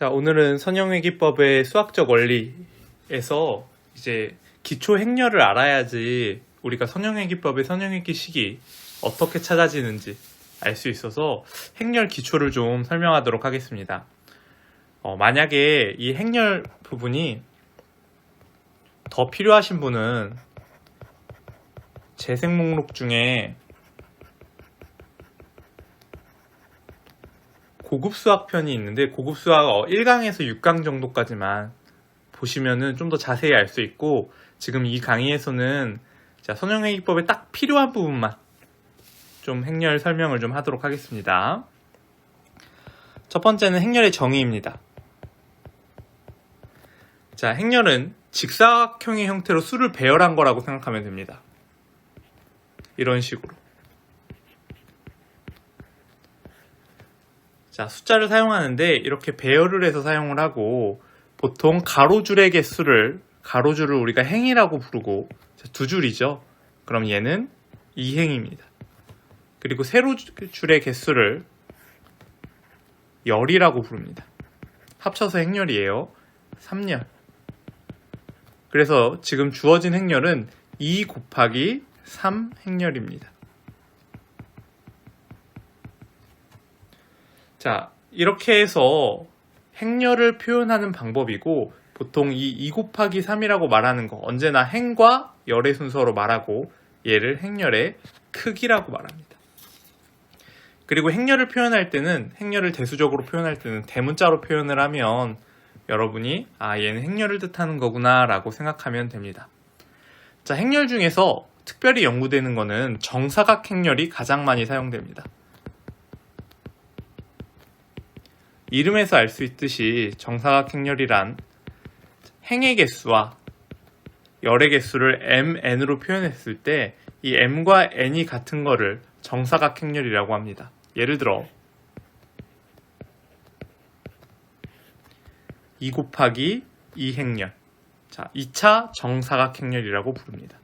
자, 오늘은 선형회기법의 수학적 원리에서 이제 기초 행렬을 알아야지 우리가 선형회기법의 선형회기 식이 어떻게 찾아지는지 알 수 있어서 행렬 기초를 좀 설명하도록 하겠습니다. 어, 만약에 이 행렬 부분이 더 필요하신 분은 재생 목록 중에 고급 수학 편이 있는데 고급 수학 1강에서 6강 정도까지만 보시면은 좀 더 자세히 알 수 있고 지금 이 강의에서는 자, 선형회기법에 딱 필요한 부분만 좀 행렬 설명을 좀 하도록 하겠습니다. 첫 번째는 행렬의 정의입니다. 자, 행렬은 직사각형의 형태로 수를 배열한 거라고 생각하면 됩니다. 이런 식으로. 자, 숫자를 사용하는데 이렇게 배열을 해서 사용을 하고 보통 가로줄의 개수를 가로줄을 우리가 행이라고 부르고 자, 두 줄이죠. 그럼 얘는 2행입니다. 그리고 세로줄의 개수를 열이라고 부릅니다. 합쳐서 행렬이에요. 3열. 그래서 지금 주어진 행렬은 2 곱하기 3 행렬입니다. 자, 이렇게 해서 행렬을 표현하는 방법이고 보통 이 2 곱하기 3이라고 말하는 거 언제나 행과 열의 순서로 말하고 얘를 행렬의 크기라고 말합니다. 그리고 행렬을 표현할 때는 행렬을 대수적으로 표현할 때는 대문자로 표현을 하면 여러분이 아 얘는 행렬을 뜻하는 거구나 라고 생각하면 됩니다. 자 행렬 중에서 특별히 연구되는 거는 정사각 행렬이 가장 많이 사용됩니다. 이름에서 알 수 있듯이 정사각 행렬이란 행의 개수와 열의 개수를 mn으로 표현했을 때 이 m과 n이 같은 거를 정사각 행렬이라고 합니다. 예를 들어 2 곱하기 2 행렬 자 2차 정사각 행렬이라고 부릅니다.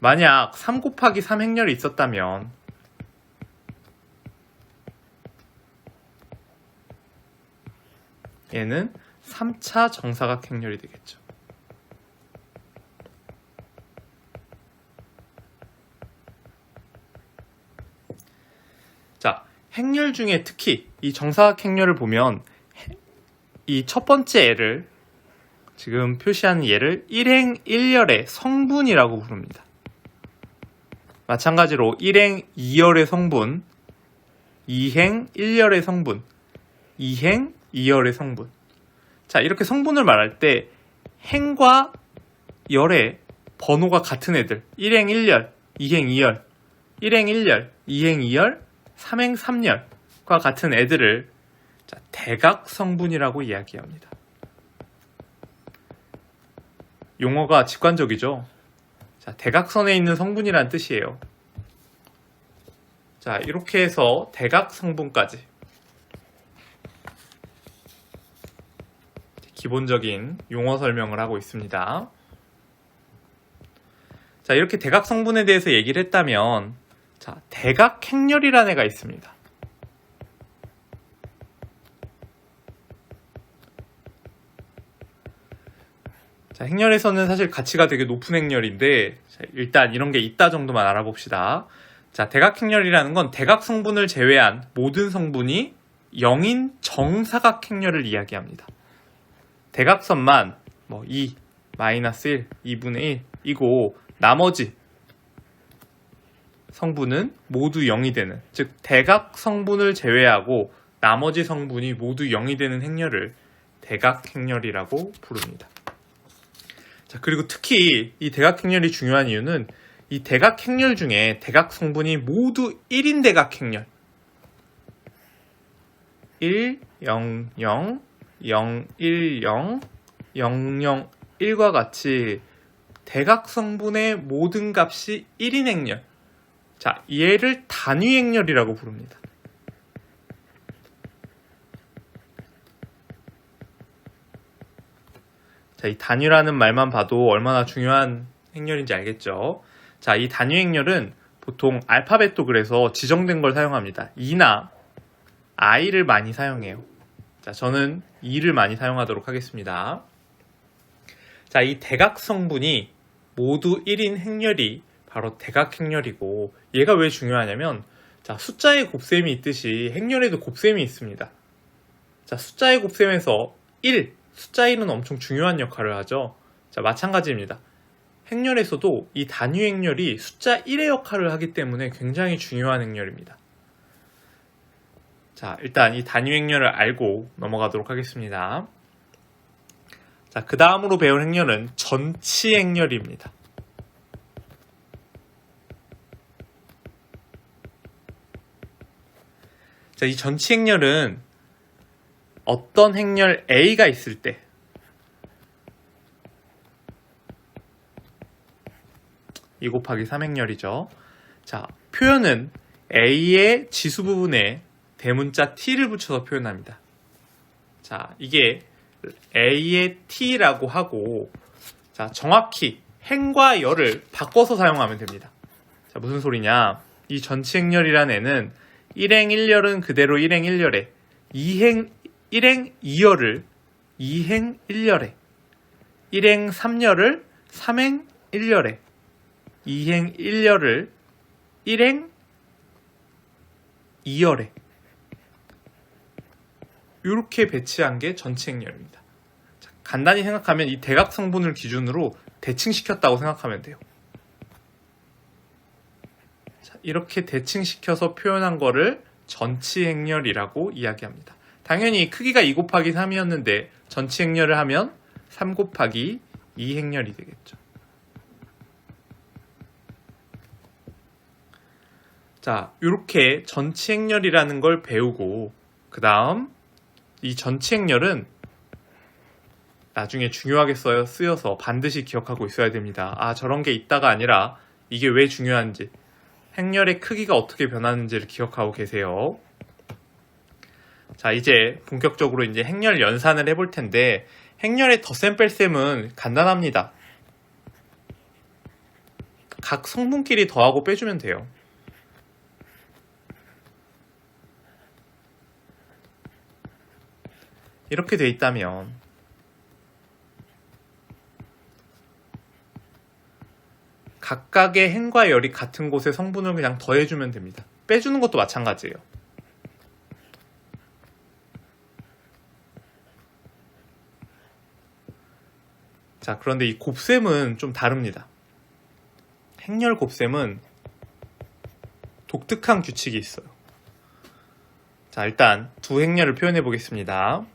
만약 3 곱하기 3 행렬이 있었다면 얘는 3차 정사각 행렬이 되겠죠. 자, 행렬 중에 특히 이 정사각 행렬을 보면 이 첫 번째 애를 지금 표시하는 얘를 1행 1열의 성분이라고 부릅니다. 마찬가지로 1행 2열의 성분, 2행 1열의 성분, 2행 2열의 성분. 자, 이렇게 성분을 말할 때 행과 열의 번호가 같은 애들. 1행 1열, 2행 2열, 1행 1열, 2행 2열, 3행 3열과 같은 애들을 자, 대각 성분이라고 이야기합니다. 용어가 직관적이죠. 자, 대각선에 있는 성분이란 뜻이에요. 자, 이렇게 해서 대각 성분까지 기본적인 용어 설명을 하고 있습니다. 자, 이렇게 대각 성분에 대해서 얘기를 했다면, 자, 대각 행렬이라는 애가 있습니다. 자, 행렬에서는 사실 가치가 되게 높은 행렬인데, 자, 일단 이런 게 있다 정도만 알아봅시다. 자, 대각 행렬이라는 건 대각 성분을 제외한 모든 성분이 0인 정사각 행렬을 이야기합니다. 대각선만 뭐 2, 마이너스 1, 2분의 1 이고 나머지 성분은 모두 0이 되는 즉 대각 성분을 제외하고 나머지 성분이 모두 0이 되는 행렬을 대각 행렬이라고 부릅니다. 자, 그리고 특히 이 대각 행렬이 중요한 이유는 이 대각 행렬 중에 대각 성분이 모두 1인 대각 행렬 1, 0, 0, 0, 1, 0, 0, 0, 1과 같이 대각 성분의 모든 값이 1인 행렬. 자, 얘를 단위 행렬이라고 부릅니다. 자, 이 단위라는 말만 봐도 얼마나 중요한 행렬인지 알겠죠? 자, 이 단위 행렬은 보통 알파벳도 그래서 지정된 걸 사용합니다. 2나 I를 많이 사용해요. 자, 저는 2를 많이 사용하도록 하겠습니다. 자, 이 대각 성분이 모두 1인 행렬이 바로 대각 행렬이고 얘가 왜 중요하냐면 자, 숫자의 곱셈이 있듯이 행렬에도 곱셈이 있습니다. 자, 숫자의 곱셈에서 1, 숫자 1은 엄청 중요한 역할을 하죠. 자, 마찬가지입니다. 행렬에서도 이 단위 행렬이 숫자 1의 역할을 하기 때문에 굉장히 중요한 행렬입니다. 자, 일단 이 단위 행렬을 알고 넘어가도록 하겠습니다. 자, 그 다음으로 배울 행렬은 전치 행렬입니다. 자, 이 전치 행렬은 어떤 행렬 A가 있을 때, 이 곱하기 3행렬이죠. 자, 표현은 A의 지수 부분에 대문자 T를 붙여서 표현합니다. 자, 이게 A의 T라고 하고, 자, 정확히 행과 열을 바꿔서 사용하면 됩니다. 자, 무슨 소리냐? 이 전치행렬이라는 애는 1행 1열은 그대로 1행 1열에 2행 1행 2열을 2행 1열에 1행 3열을 3행 1열에 2행 1열을 1행 2열에 이렇게 배치한 게 전치행렬입니다. 자, 간단히 생각하면 이 대각 성분을 기준으로 대칭시켰다고 생각하면 돼요. 자, 이렇게 대칭시켜서 표현한 거를 전치행렬이라고 이야기합니다. 당연히 크기가 2 곱하기 3이었는데 전치행렬을 하면 3 곱하기 2행렬이 되겠죠. 자, 이렇게 전치행렬이라는 걸 배우고 그 다음 이 전치행렬은 나중에 중요하게 쓰여서 반드시 기억하고 있어야 됩니다. 아, 저런 게 있다가 아니라 이게 왜 중요한지, 행렬의 크기가 어떻게 변하는지를 기억하고 계세요. 자, 이제 본격적으로 이제 행렬 연산을 해볼 텐데, 행렬의 덧셈 뺄셈은 간단합니다. 각 성분끼리 더하고 빼주면 돼요. 이렇게 돼 있다면 각각의 행과 열이 같은 곳에 성분을 그냥 더해주면 됩니다. 빼주는 것도 마찬가지예요. 자, 그런데 이 곱셈은 좀 다릅니다. 행렬 곱셈은 독특한 규칙이 있어요. 자, 일단 두 행렬을 표현해 보겠습니다.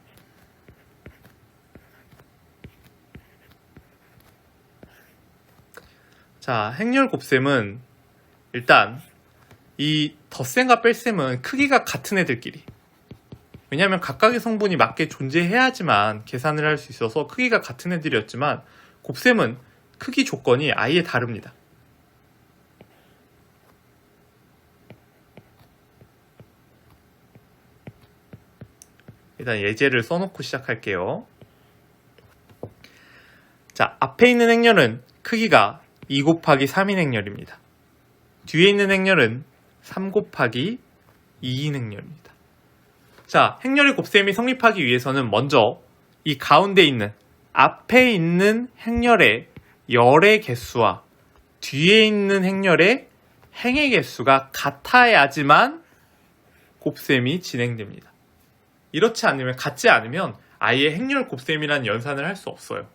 자, 행렬 곱셈은 일단 이 덧셈과 뺄셈은 크기가 같은 애들끼리 왜냐하면 각각의 성분이 맞게 존재해야지만 계산을 할 수 있어서 크기가 같은 애들이었지만 곱셈은 크기 조건이 아예 다릅니다. 일단 예제를 써놓고 시작할게요. 자, 앞에 있는 행렬은 크기가 2 곱하기 3인 행렬입니다. 뒤에 있는 행렬은 3 곱하기 2인 행렬입니다. 자, 행렬의 곱셈이 성립하기 위해서는 먼저 이 가운데 있는 앞에 있는 행렬의 열의 개수와 뒤에 있는 행렬의 행의 개수가 같아야지만 곱셈이 진행됩니다. 이렇지 않으면 같지 않으면 아예 행렬 곱셈이라는 연산을 할 수 없어요.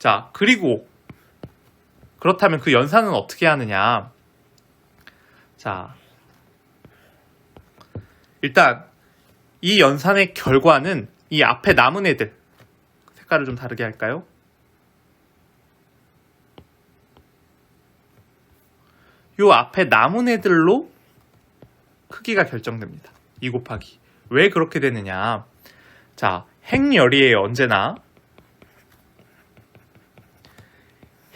자, 그리고 그렇다면 그 연산은 어떻게 하느냐? 자, 일단 이 연산의 결과는 이 앞에 남은 애들 색깔을 좀 다르게 할까요? 요 앞에 남은 애들로 크기가 결정됩니다. 2 곱하기. 왜 그렇게 되느냐? 자, 행열이에요, 언제나.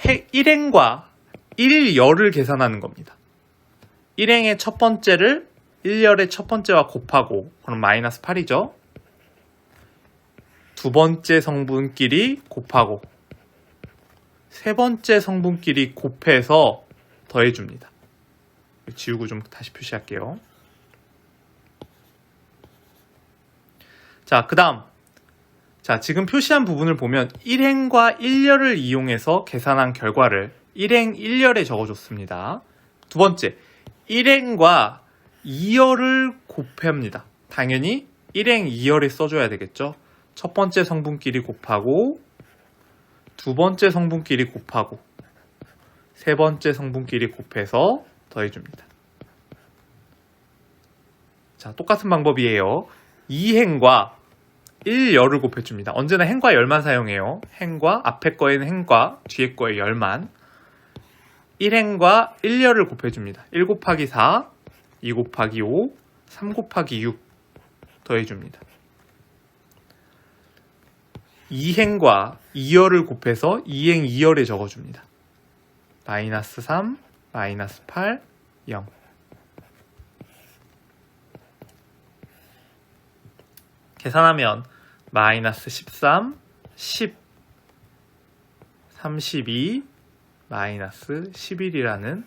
해, 일행과 일열을 계산하는 겁니다. 일행의 첫 번째를 일열의첫 번째와 곱하고 그럼 마이너스 8이죠. 두 번째 성분끼리 곱하고 세 번째 성분끼리 곱해서 더해줍니다. 지우고 좀 다시 표시할게요. 자, 그 다음 자, 지금 표시한 부분을 보면 1행과 1열을 이용해서 계산한 결과를 1행 1열에 적어줬습니다. 두 번째, 1행과 2열을 곱합니다. 당연히 1행 2열에 써줘야 되겠죠. 첫 번째 성분끼리 곱하고 두 번째 성분끼리 곱하고 세 번째 성분끼리 곱해서 더해줍니다. 자, 똑같은 방법이에요. 2행과 1열을 곱해줍니다. 언제나 행과 열만 사용해요. 행과 앞에 거에는 행과 뒤에 거에 열만 1행과 1열을 곱해줍니다. 1 곱하기 4, 2 곱하기 5, 3 곱하기 6 더해줍니다. 2행과 2열을 곱해서 2행 2열에 적어줍니다. 마이너스 3, 마이너스 8, 0 계산하면 마이너스 13, 10, 32, 마이너스 11이라는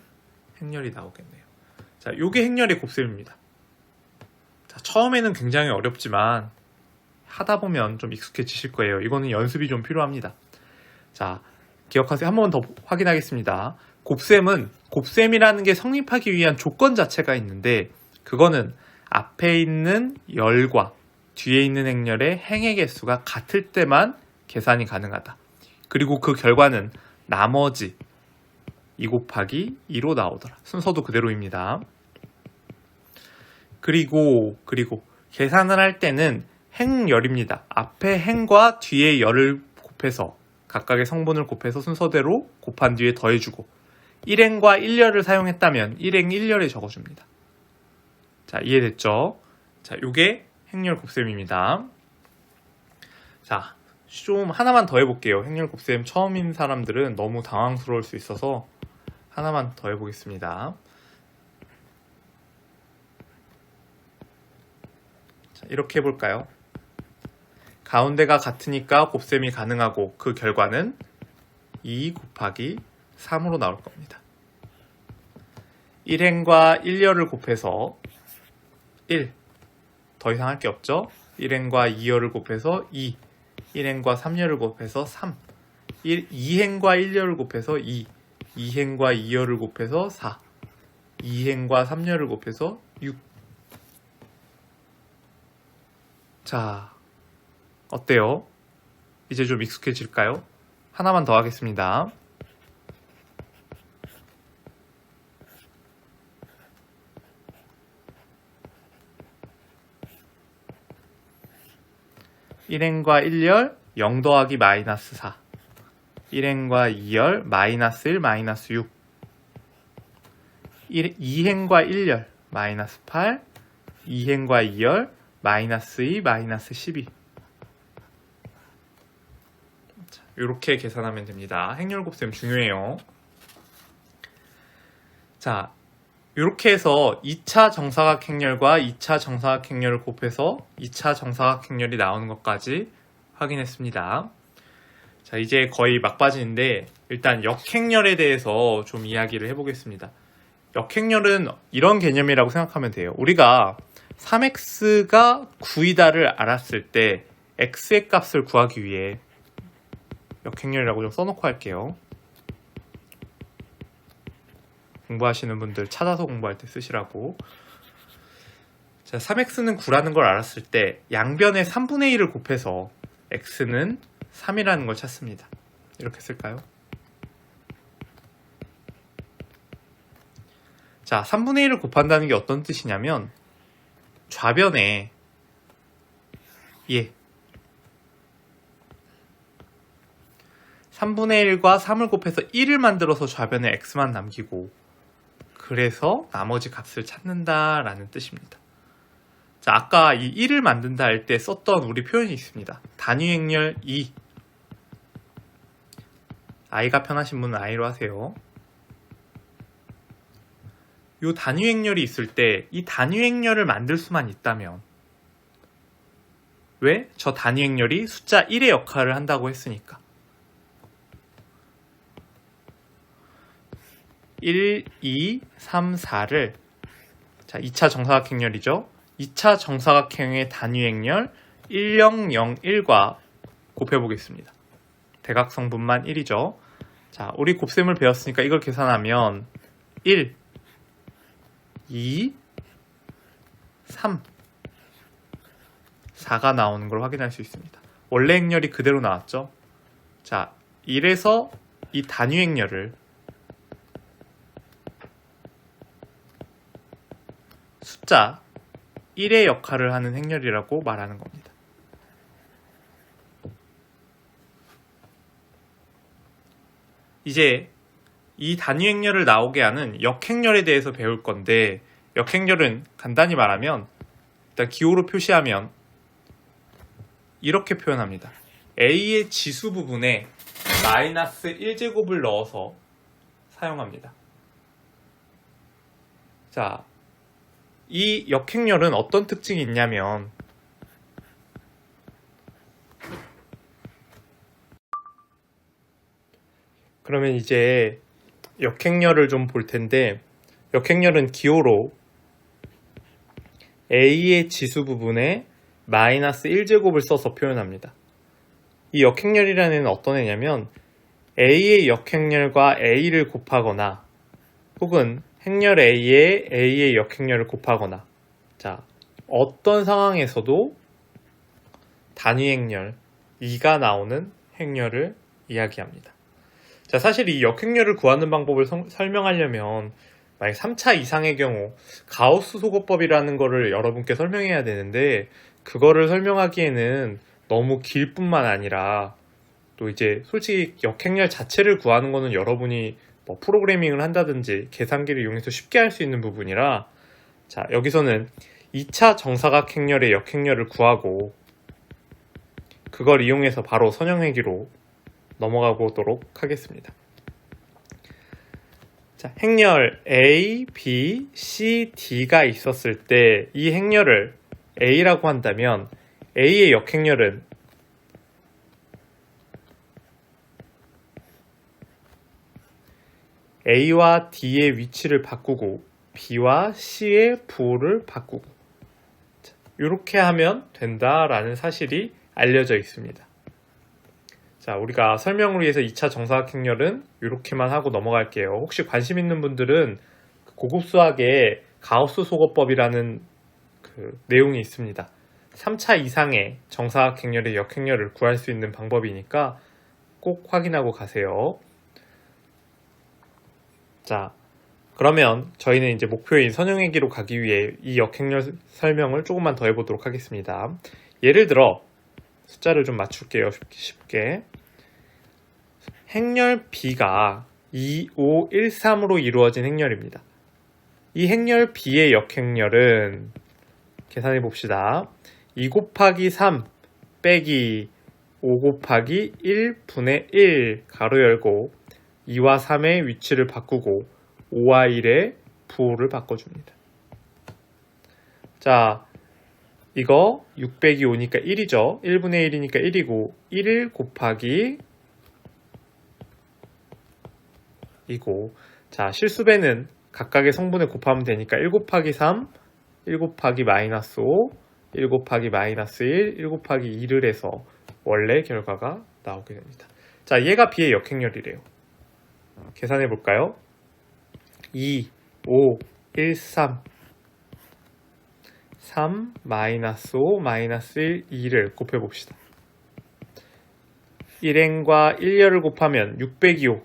행렬이 나오겠네요. 자, 요게 행렬의 곱셈입니다. 자, 처음에는 굉장히 어렵지만 하다 보면 좀 익숙해지실 거예요. 이거는 연습이 좀 필요합니다. 자, 기억하세요. 한 번 더 확인하겠습니다. 곱셈은 곱셈이라는 게 성립하기 위한 조건 자체가 있는데 그거는 앞에 있는 열과 뒤에 있는 행렬의 행의 개수가 같을 때만 계산이 가능하다. 그리고 그 결과는 나머지 2 곱하기 2로 나오더라. 순서도 그대로입니다. 그리고 그리고 계산을 할 때는 행열입니다. 앞에 행과 뒤에 열을 곱해서 각각의 성분을 곱해서 순서대로 곱한 뒤에 더해주고 1행과 1열을 사용했다면 1행 1열에 적어줍니다. 자 이해됐죠? 자 요게 행렬 곱셈입니다. 자, 좀 하나만 더 해볼게요. 행렬 곱셈 처음인 사람들은 너무 당황스러울 수 있어서 하나만 더 해보겠습니다. 자, 이렇게 해볼까요? 가운데가 같으니까 곱셈이 가능하고 그 결과는 2 곱하기 3으로 나올 겁니다. 1행과 1열을 곱해서 1, 더 이상 할 게 없죠. 1행과 2열을 곱해서 2, 1행과 3열을 곱해서 3, 1, 2행과 1열을 곱해서 2, 2행과 2열을 곱해서 4, 2행과 3열을 곱해서 6. 자, 어때요? 이제 좀 익숙해질까요? 하나만 더 하겠습니다. 1행과 1열 0 더하기 마이너스 4 1행과 2열 마이너스 1 마이너스 6 2행과 1열 마이너스 8 2행과 2열 마이너스 2 마이너스 12 이렇게 계산하면 됩니다. 행렬 곱셈 중요해요. 자, 이렇게 해서 2차 정사각행렬과 2차 정사각행렬을 곱해서 2차 정사각행렬이 나오는 것까지 확인했습니다. 자, 이제 거의 막바지인데 일단 역행렬에 대해서 좀 이야기를 해보겠습니다. 역행렬은 이런 개념이라고 생각하면 돼요. 우리가 3x가 9이다를 알았을 때 x의 값을 구하기 위해 역행렬이라고 좀 써놓고 할게요. 공부하시는 분들 찾아서 공부할 때 쓰시라고. 자, 3x는 9라는 걸 알았을 때 양변의 3분의 1을 곱해서 x는 3이라는 걸 찾습니다. 이렇게 쓸까요? 자, 3분의 1을 곱한다는 게 어떤 뜻이냐면 좌변에 예 3분의 1과 3을 곱해서 1을 만들어서 좌변에 x만 남기고 그래서 나머지 값을 찾는다라는 뜻입니다. 자, 아까 이 1을 만든다 할 때 썼던 우리 표현이 있습니다. 단위 행렬 2. i가 편하신 분은 i로 하세요. 이 단위 행렬이 있을 때 이 단위 행렬을 만들 수만 있다면 왜? 저 단위 행렬이 숫자 1의 역할을 한다고 했으니까. 1, 2, 3, 4를 자 2차 정사각행렬이죠. 2차 정사각형의 단위 행렬 1001과 곱해보겠습니다. 대각성분만 1이죠. 자, 우리 곱셈을 배웠으니까 이걸 계산하면 1, 2, 3, 4가 나오는 걸 확인할 수 있습니다. 원래 행렬이 그대로 나왔죠. 자, 1에서 이 단위 행렬을 숫자 1의 역할을 하는 행렬이라고 말하는 겁니다. 이제 이 단위 행렬을 나오게 하는 역행렬에 대해서 배울 건데 역행렬은 간단히 말하면 일단 기호로 표시하면 이렇게 표현합니다. a의 지수 부분에 마이너스 1제곱을 넣어서 사용합니다. 자, 이 역행렬은 어떤 특징이 있냐면 그러면 이제 역행렬을 좀 볼 텐데 역행렬은 기호로 a의 지수 부분에 마이너스 1제곱을 써서 표현합니다. 이 역행렬이라는 애는 어떤 애냐면 a의 역행렬과 a를 곱하거나 혹은 행렬 a에 a의 역행렬을 곱하거나 자 어떤 상황에서도 단위 행렬 2가 나오는 행렬을 이야기합니다. 자 사실 이 역행렬을 구하는 방법을 성- 설명하려면 만약 3차 이상의 경우 가우스 소거법이라는 거를 여러분께 설명해야 되는데 그거를 설명하기에는 너무 길 뿐만 아니라 또 이제 솔직히 역행렬 자체를 구하는 거는 여러분이 뭐 프로그래밍을 한다든지 계산기를 이용해서 쉽게 할 수 있는 부분이라 자 여기서는 2차 정사각 행렬의 역행렬을 구하고 그걸 이용해서 바로 선형회기로 넘어가 보도록 하겠습니다. 자, 행렬 A, B, C, D가 있었을 때 이 행렬을 A라고 한다면 A의 역행렬은 A와 D의 위치를 바꾸고 B와 C의 부호를 바꾸고 이렇게 하면 된다라는 사실이 알려져 있습니다. 자, 우리가 설명을 위해서 2차 정사각 행렬은 이렇게만 하고 넘어갈게요. 혹시 관심 있는 분들은 고급 수학에 가우스 소거법이라는 그 내용이 있습니다. 3차 이상의 정사각 행렬의 역행렬을 구할 수 있는 방법이니까 꼭 확인하고 가세요. 자, 그러면 저희는 이제 목표인 선형회기로 가기 위해 이 역행렬 설명을 조금만 더 해보도록 하겠습니다. 예를 들어 숫자를 좀 맞출게요. 쉽게. 행렬 B가 2, 5, 1, 3으로 이루어진 행렬입니다. 이 행렬 B의 역행렬은 계산해 봅시다. 2 곱하기 3 빼기 5 곱하기 1분의 1 가로 열고 2와 3의 위치를 바꾸고 5와 1의 부호를 바꿔줍니다. 자, 이거 6 빼기 5니까 1이죠. 1분의 1이니까 1이고 1 곱하기 이고 자 실수배는 각각의 성분을 곱하면 되니까 1 곱하기 3, 1 곱하기 마이너스 5, 1 곱하기 마이너스 1, 1 곱하기 2를 해서 원래 결과가 나오게 됩니다. 자 얘가 B의 역행렬이래요. 계산해 볼까요? 2, 5, 1, 3 3, 마이너스 5, 마이너스 1, 2를 곱해 봅시다. 1행과 1열을 곱하면 6 빼기 5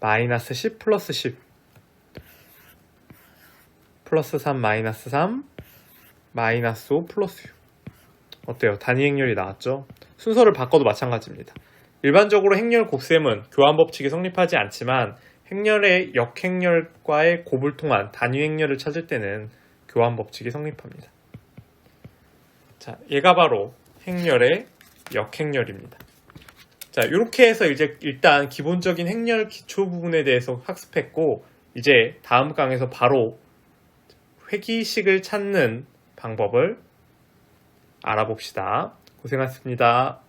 마이너스 10 플러스 10 플러스 3 마이너스 3 마이너스 5 플러스 6 어때요? 단위 행렬이 나왔죠? 순서를 바꿔도 마찬가지입니다. 일반적으로 행렬 곱셈은 교환 법칙이 성립하지 않지만 행렬의 역행렬과의 곱을 통한 단위 행렬을 찾을 때는 교환 법칙이 성립합니다. 자, 얘가 바로 행렬의 역행렬입니다. 자, 이렇게 해서 이제 일단 기본적인 행렬 기초 부분에 대해서 학습했고, 이제 다음 강에서 바로 회기식을 찾는 방법을 알아봅시다. 고생하셨습니다.